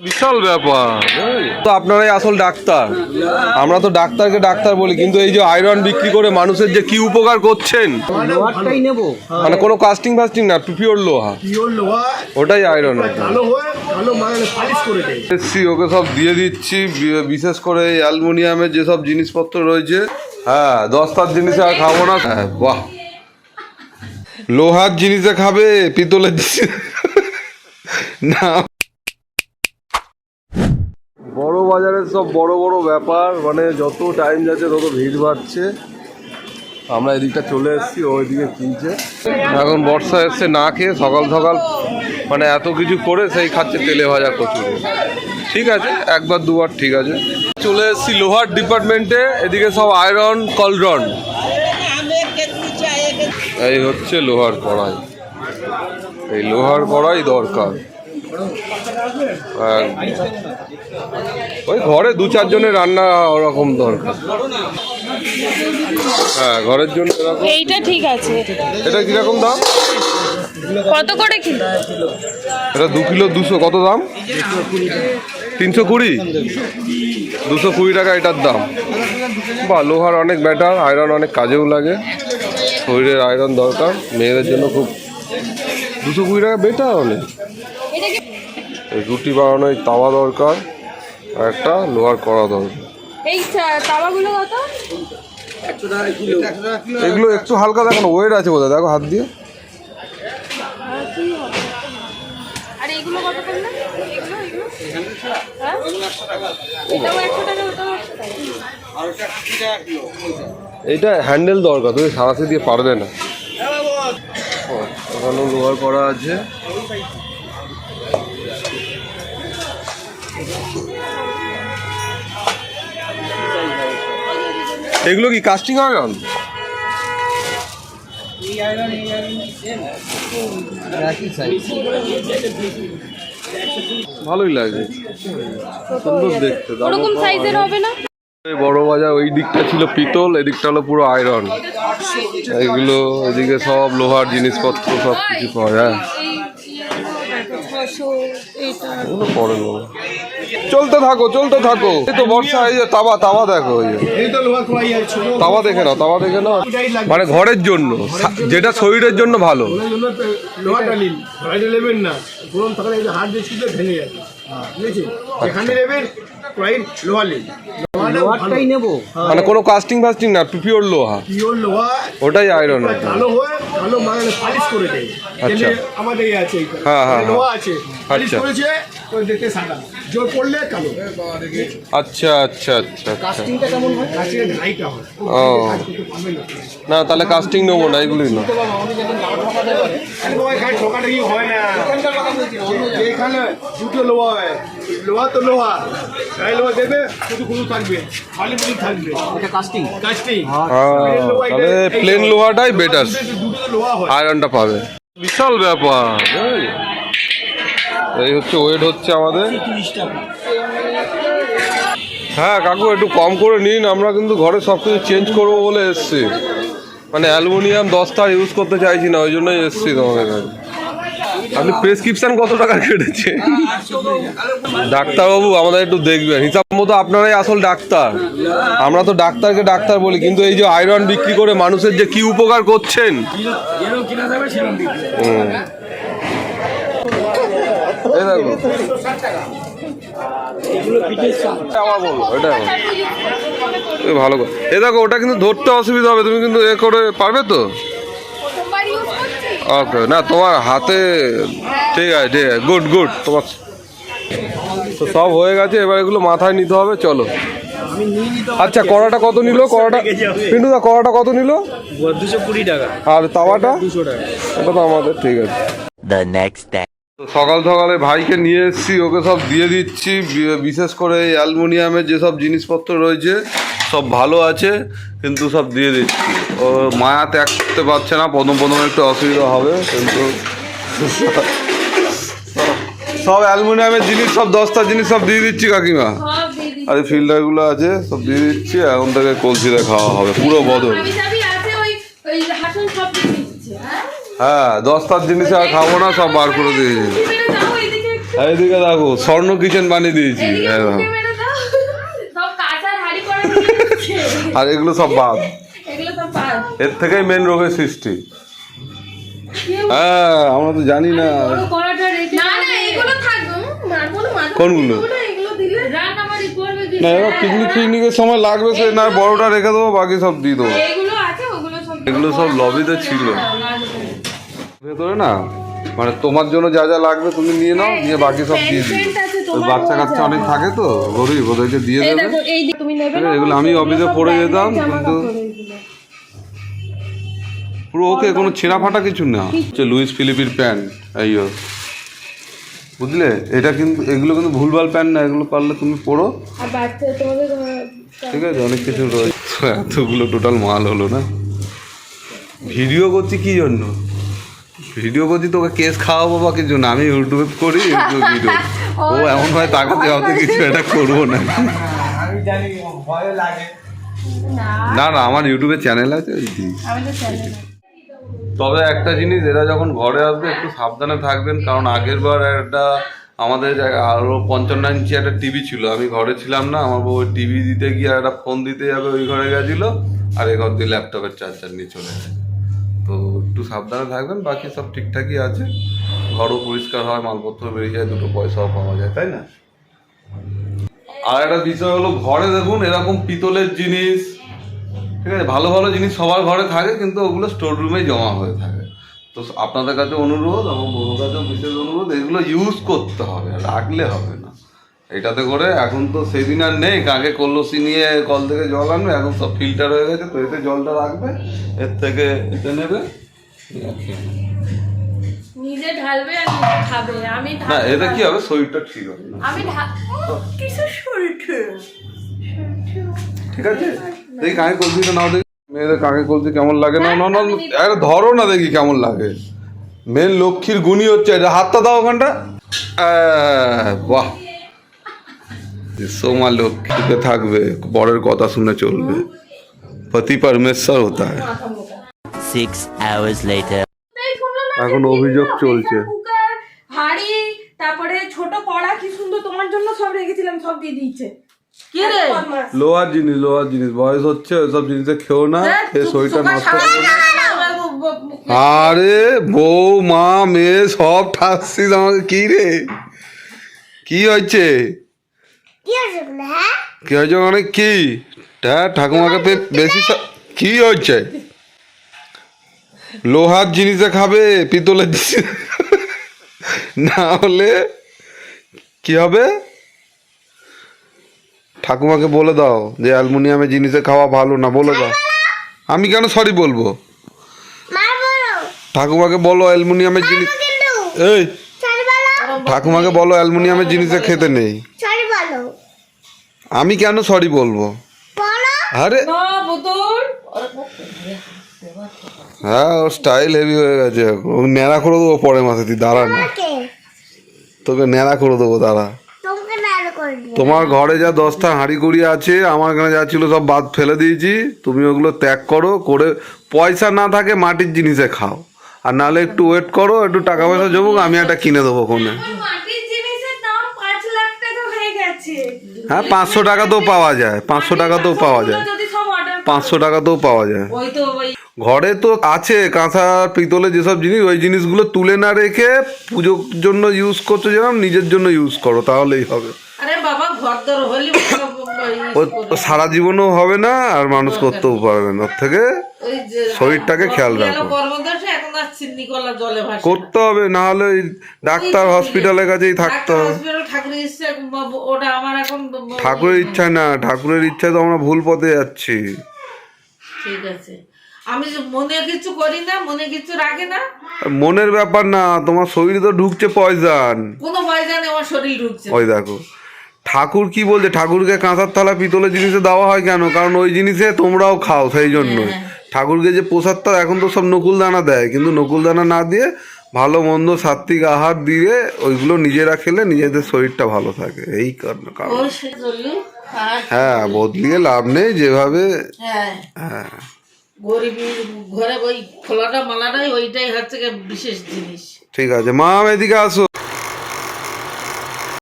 বিশাল ব্যাপার। তো আপনারাই আসল ডাক্তার। আমরা তো ডাক্তারকে ডাক্তার বলি কিন্তু এই যে আয়রন বিক্রি করে মানুষের যে কি উপকার করছেন? মানে কোনো কাস্টিং ফাস্টিং না পিওর লোহা। ওটাই আয়রন ভালো হয়ে ভালো মানে পালিশ করে দেয়। এসছি ওকে সব দিয়ে দিচ্ছি বিশেষ করে এই অ্যালুমিনিয়ামের যেসব জিনিসপত্র রয়েছে। হ্যাঁ দশটার জিনিস আর খাব না। হ্যাঁ, বাহ। লোহার জিনিসে খাবে পিতলের জিনিস। না। বড় বাজারের সব বড় বড় ব্যাপার মানে যত টাইম যাচ্ছে তত ভিড় বাড়ছে। আমরা এদিকটা চলে এসেছি, ও এদিকে কিনছে। এখন বর্ষা এসছে, না খেয়ে সকাল সকাল মানে এত কিছু করে সেই খাচ্ছে তেলে ভাজা কচুরি ঠিক আছে, একবার দুবার ঠিক আছে। চলে এসেছি লোহার ডিপার্টমেন্টে এদিকে সব আয়রন কলরন এই হচ্ছে লোহার কড়াই। এই লোহার কড়াই দরকার। ওই ঘরে দু চারজনের রান্না ওরকম দরকার। হ্যাঁ ঘরের জন্য এইটা ঠিক আছে। এটা কীরকম দাম? কত করে কিলো? এটা দু কিলো দুশো কত দাম? তিনশো কুড়ি? দুশো কুড়ি টাকা এটার দাম। বা লোহার অনেক ব্যাটার আয়রন অনেক কাজেও লাগে। শরীরের আয়রন দরকার মেয়েদের জন্য খুব দুশো কুড়ি টাকা বেটার অনেক। রুটি বানানো এই তাওয়া দরকার আর একটা লোহার কড়া দরকার। এই তাওয়াগুলো কত? এগুলো একটু হালকা দেখো না ওয়েট আছে বোধহয় দেখো হাত দিয়ে। হ্যাঁ? এইটা হ্যান্ডেল দরকার তুমি সারাশি দিয়ে পারবে না। ও, লোহার করা আছে। এগুলো কি কাস্টিং আয়রন ভালোই লাগে সুন্দর দেখতে দাম ওরকম সাইজের হবে না বড় বাজার ওই দিকটা ছিল পিতল এদিকটা হলো পুরো আয়রন এগুলো এদিকে সব লোহার জিনিসপত্র সব কিছু পাওয়া যায় ওগুলো পরে। চলতে থাকো চলতে থাকো। এই তো বর্ষা, এই যে তাওয়া তাওয়া দেখো ওই যে। এই তো লোহার কড়াই আছে তাওয়া দেখে নাও, তাওয়া দেখে নাও। মানে ঘরের জন্য যেটা শরীরের জন্য ভালো। না গরম থাকলে ভেঙে যাবে যেখানে নেবেন লোহা লোহারটাই নেব। মানে কোনো কাস্টিং ফাস্টিং না পিওর লোহা। পিওর লোহা ওটাই আয়রন ভালো হয়ে ভালো মানে পালিশ করে দেয়। আচ্ছা। আমাদের আছে হ্যাঁ, হ্যাঁ, লোহা আছে। পালিশ আচ্ছা। করেছে ওই দেখতে সাদা। জোর পড়লে কালো। আচ্ছা আচ্ছা আচ্ছা আচ্ছা। কাস্টিংটা কেমন হয়? ঢাইটা হয়। ও। না না তাহলে কাস্টিং নেব না এগুলোই না। হয় এখানে দুটো লোহা হয়। লোহা তো লোহা। লোহা দেবে শুধু কুলু থাকবে। খালি কুলু থাকবে। এটা কাস্টিং কাস্টিং হ্যাঁ তাহলে প্লেন লোহাটাই বেটার দুটো লোহা হয়। আয়রনটা পাবে। বিশাল ব্যাপার। এই। হচ্ছে ওয়েট হচ্ছে আমাদের। হ্যাঁ কাকু একটু কম করে নিন। আমরা কিন্তু ঘরে সব কিছু চেঞ্জ করব বলে এসছি। মানে অ্যালুমিনিয়াম দশটা ইউজ করতে চাইছি না ওই জন্যই এসছি তোমাদের কাছে। আপনি প্রেসক্রিপশন কত টাকা কেটেছে? ডাক্তারবাবু, আমাদের একটু দেখবেন। হিসাব মতো আপনারাই আসল ডাক্তার। আমরা তো ডাক্তারকে ডাক্তার বলি, কিন্তু এই যে আয়রন বিক্রি করে মানুষের যে কি উপকার করছেন? ভালো এ দেখো, ওটা কিন্তু ধরতে অসুবিধা হবে, তুমি কিন্তু এ করে পারবে তো? ওকে না তোমার হাতে ঠিক আছে ঠিক আছে গুড গুড তোমার তো সব হয়ে গেছে এবার এগুলো মাথায় নিতে হবে চলো। আচ্ছা কড়াটা কত নিল? কড়াটা পিন্টু দা কড়াটা কত নিল? দুশো কুড়ি টাকা। আর তাওয়াটা? দুশো টাকা। এটা তো আমাদের ঠিক আছে। The next day. তো সকাল সকালে ভাইকে নিয়ে এসেছি ওকে সব দিয়ে দিচ্ছি বিশেষ করে এই অ্যালুমিনিয়ামের যেসব জিনিসপত্র রয়েছে সব ভালো আছে কিন্তু সব দিয়ে দিচ্ছি। ও মায়া ত্যাগ করতে পারছে না প্রথম প্রথম একটু অসুবিধা হবে কিন্তু সব অ্যালুমিনিয়ামের জিনিস সব দশটা জিনিস সব দিয়ে দিচ্ছি কাকিমা। আর এই ফিল্টারগুলো আছে সব দিয়ে দিচ্ছি এখন থেকে কলসিতে খাওয়া হবে পুরো বদল চাবি চাবি আছে ওই ওই হাসন সব দিয়ে দিচ্ছে হ্যাঁ হ্যাঁ দশটার জিনিস আর খাব না সব বার করে দিয়ে দিচ্ছি তুমি বেরো যাও এইদিকে দেখো স্বর্ণ কিচেন বানিয়ে দিয়েছি এসছে। আর এগুলো সব বাদ। এর থেকেই মেন রোগের সৃষ্টি হ্যাঁ আমরা তো জানি না। কোনগুলো? এগুলো, এগুলো দিলে রান্নাবাড়ি করবে কি? না এবার পিকনিক ফিকনিকের সময় লাগবে সে না বড়টা রেখে দেবো বাকি সব দিয়ে দেবো এগুলো সব এগুলো সব লবিতে ছিল। ভেতরে না? মানে তোমার জন্য যা যা লাগবে তুমি নিয়ে নাও নিয়ে বাকি সব দিয়ে দিও। বাচ্চা কাচ্চা অনেক থাকে তো গরিব ওদেরকে দিয়ে দেবে। দেখো, এই যে তুমি নেবে ঠিক আছে, এগুলো আমি অফিসে branded যেতাম, কিন্তু- পুরো ওকে কোনো ছেঁড়া ফাটা কিছু না। হচ্ছে লুইস ফিলিপির প্যান্ট এই ও। বুঝলে? এটা কিন্তু এগুলো কিন্তু ভুলভাল প্যান্ট না এগুলো পারলে তুমি পড়ো। ঠিক আছে অনেক কিছু রয়েছে। এতগুলো টোটাল মাল হলো না। ভিডিও করছি কি জন্য? ভিডিও করছি তোকে কেস খাওয়াবো বা কিছু না আমি ইউটিউবে করি ইউটিউব ভিডিও ও এমন হয় তাকাতে হতে কিছু এটা করব না। আমি জানি ভয় লাগে। না। না আমার ইউটিউবে চ্যানেল আছে তবে একটা জিনিস এরা যখন ঘরে আসবে একটু সাবধানে থাকবেন কারণ আগের বার একটা আমাদের জায়গায় আরও পঞ্চান্ন ইঞ্চি একটা টিভি ছিল। আমি ঘরে ছিলাম না আমার বউ টিভি দিতে গিয়ে একটা ফোন দিতে যাবে ওই ঘরে গেছিল আর এই ঘর দিয়ে ল্যাপটপের চার্জার নিয়ে চলে গেছে। তো একটু সাবধানে থাকবেন, বাকি সব ঠিকঠাকই আছে। ঘরও পরিষ্কার হয়, মালপত্র বেরিয়ে যায়, দুটো পয়সাও পাওয়া যায়, তাই না? আর একটা বিষয় হলো, ঘরে দেখুন, এরকম পিতলের জিনিস, ঠিক আছে, ভালো ভালো জিনিস সবার ঘরে থাকে, কিন্তু ওগুলো স্টোর রুমে জমা হয়ে থাকে। তো আপনাদের কাছে অনুরোধ এবং বউর কাছেও বিশেষ অনুরোধ, এগুলো ইউজ করতে হবে, রাখলে হবে না। এটাতে করে এখন তো সেদিন আর নেই, কাকে কলসি নিয়ে কল থেকে জল আনবে, এখন সব ফিল্টার হয়ে গেছে, তো এতে জলটা রাখবে, এর থেকে এতে নেবে। নিজে ঢালবে আর নিজে খাবে। আমি না এতে কি হবে? শরীরটা ঠিক হবে। না আমি শরীর ঠিক আছে? দেখি কাকে নাও দেখি। মেয়েদের কাকে কলসি কেমন লাগে? না না না আরে ধরো না দেখি কেমন লাগে। মেন লক্ষ্মীর গুণী হচ্ছে এটা। হাতটা দাও ওখানটা। বাহ। সোমা লক্ষ্মীতে থাকবে। বরের কথা শুনে চলবে। পতি পরমেশ্বর হতা হয়। Six hours later. এখন অভিযোগ চলছে। হাঁড়ি তারপরে ছোট কড়া কি সুন্দর তোমার জন্য সব রেখেছিলাম সব দিয়ে দিয়েছে। কি রে? লোহার জিনিস লোহার জিনিস বয়স হচ্ছে ওইসব জিনিসে খেও না খেয়ে শরীরটা নষ্ট আরে বউ মা মেয়ে সব ঠাকছিস আমাকে কি রে? কি হয়েছে? কি হয়েছে মানে কি? হ্যাঁ ঠাকুমাকে বেশি কি হচ্ছে লোহার জিনিসে খাবে পিতলের জিনিস। না হলে কি হবে? ঠাকুমাকে বলে দাও যে অ্যালুমিনিয়ামের জিনিসে খাওয়া ভালো না বলে দাও। আমি কেন সরি বলব? ঠাকুমাকে বলো অ্যালুমিনিয়ামের জিনিস এই। ঠাকুমাকে বলো অ্যালুমিনিয়ামের জিনিসে খেতে নেই। আমি কেন সরি বলব? আরে হ্যাঁ ওর স্টাইল হেভি হয়ে গেছে। ওকে ন্যাড়া করে দেবো পরের মাসে তুই দাঁড়া না। তোকে ন্যাড়া করে দেবো দাঁড়া। তোমার ঘরে যা দশটা হাঁড়ি কুড়ি আছে আমার এখানে যা ছিল সব বাদ ফেলে দিয়েছি। তুমি ওগুলো ত্যাগ করো করে পয়সা না থাকে মাটির জিনিসে খাও। আর নাহলে একটু ওয়েট করো একটু টাকা পয়সা জমুক আমি একটা কিনে দেবো টাকা হয়ে গেছে। হ্যাঁ পাঁচশো টাকাতেও পাওয়া যায় পাঁচশো টাকাতেও পাওয়া যায়। যদি সব অর্ডার পাঁচশো টাকাতেও পাওয়া যায়। ওই তো ওই ঘরে তো আছে কাঁথা পিতলে যেসব জিনিস ওই জিনিসগুলো তুলে না রেখে পুজোর জন্য ইউজ করছ যেরকম নিজের জন্য ইউজ করো তাহলেই হবে। সারা জীবনও হবে না আর মানুষ করতেও পারবে না। ওর থেকে শরীরটাকে খেয়াল রাখো। করতে হবে না হলে ডাক্তার হসপিটালের কাছেই থাকতে হবে। ইচ্ছে ঠাকুরের ইচ্ছা না ঠাকুরের ইচ্ছা তো আমরা ভুল পথে যাচ্ছি। ঠিক আছে। আমি মনে কিছু করি না মনে কিছু রাখে না। মনের ব্যাপার না তোমার শরীরে তো ঢুকছে পয়সান কোনো ভয় জানে আমার শরীর ঢুকছে ওই দেখো ঠাকুর কি বলছে? ঠাকুরকে কাঁসার থালা পিতলের জিনিসে দেওয়া হয় কেন? কারণ ওই জিনিসে তোমরাও খাও সেই জন্য। ঠাকুরকে যে প্রসাদ প্রসাদটা এখন তো সব নকুল দানা দেয় কিন্তু নকুল দানা না দিয়ে ভালো মন্দ সাত্বিক আহার দিয়ে ওইগুলো নিজেরা খেলে নিজেদের শরীরটা ভালো থাকে। এই কারণ। কারণ হ্যাঁ বদলিয়ে লাভ নেই যেভাবে। হ্যাঁ। হ্যাঁ। গরিবী ঘরে ওই খোলাটা মালাটাই ওইটাই হচ্ছে বিশেষ জিনিস। ঠিক আছে। মা এদিকে আসো।